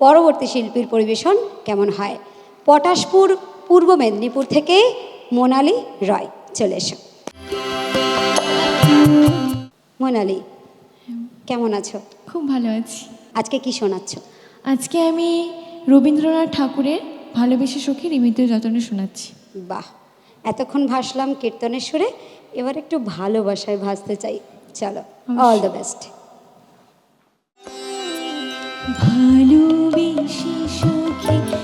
পরবর্তী শিল্পীর পরিবেশন কেমন হয়? পটাশপুর পূর্ব মেদিনীপুর থেকে মোনালি রয় চলে এসো। মোনালি কেমন আছো? খুব ভালো আছি। আজকে কি শোনাচ্ছ? আজকে আমি রবীন্দ্রনাথ ঠাকুরের ভালোবেসে সখী রিমিত যতনে শোনাচ্ছি। বাহ! এতক্ষণ ভাসলাম কীর্তনের সুরে এবার একটু ভালোবাসায় ভাসতে চাই। চলো অল দ্য বেস্ট সখী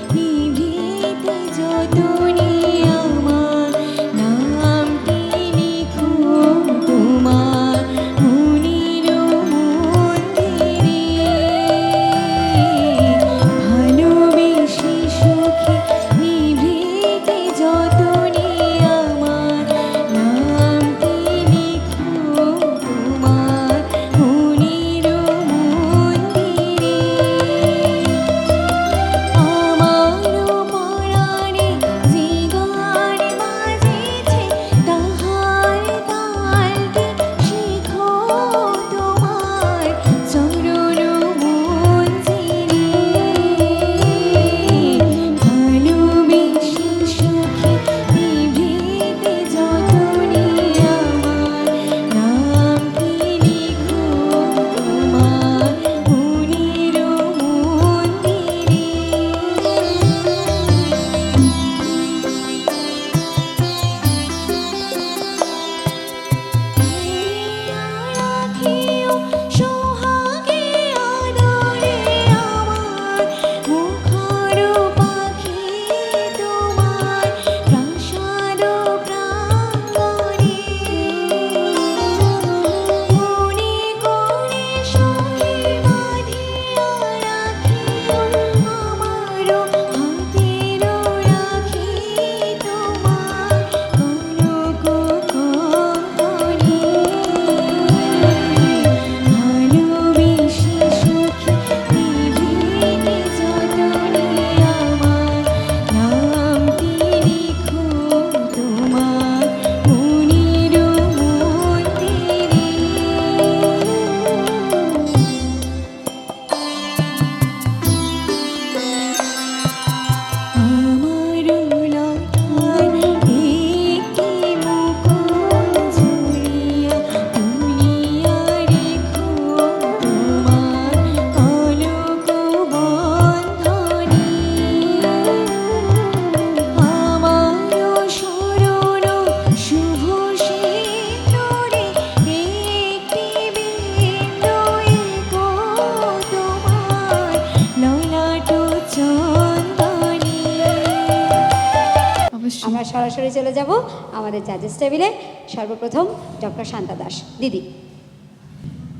সরাসরি চলে যাব আমাদের জাজেস টেবিলে সর্বপ্রথম ডক্টর শান্তা দাস। দিদি।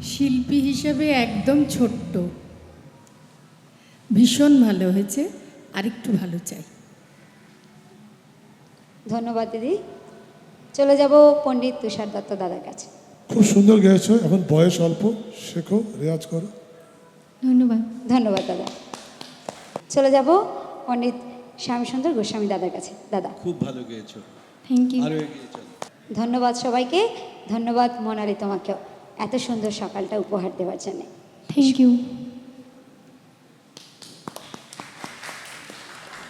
শিল্পী হিসেবে একদম ছোট্ট। ভীষণ ভালো হয়েছে। আরেকটু ভালো চাই। ধন্যবাদ দিদি। চলে যাব পণ্ডিত তুষার দত্ত দাদার কাছে। খুব সুন্দর গেয়েছো এখন বয়স অল্প। শেখো রেয়াজ করো। ধন্যবাদ। ধন্যবাদ দাদা। চলে যাব পণ্ডিত শ্যামসুন্দর গোস্বামী দাদার কাছে। দাদা। খুব ভালো গেয়েছো। থ্যাংক ইউ আরও এগিয়ে চলো ধন্যবাদ সবাইকে। ধন্যবাদ মোনালি তোমাকেও। এত সুন্দর সকালটা উপহার দেওয়ার জন্য। Thank you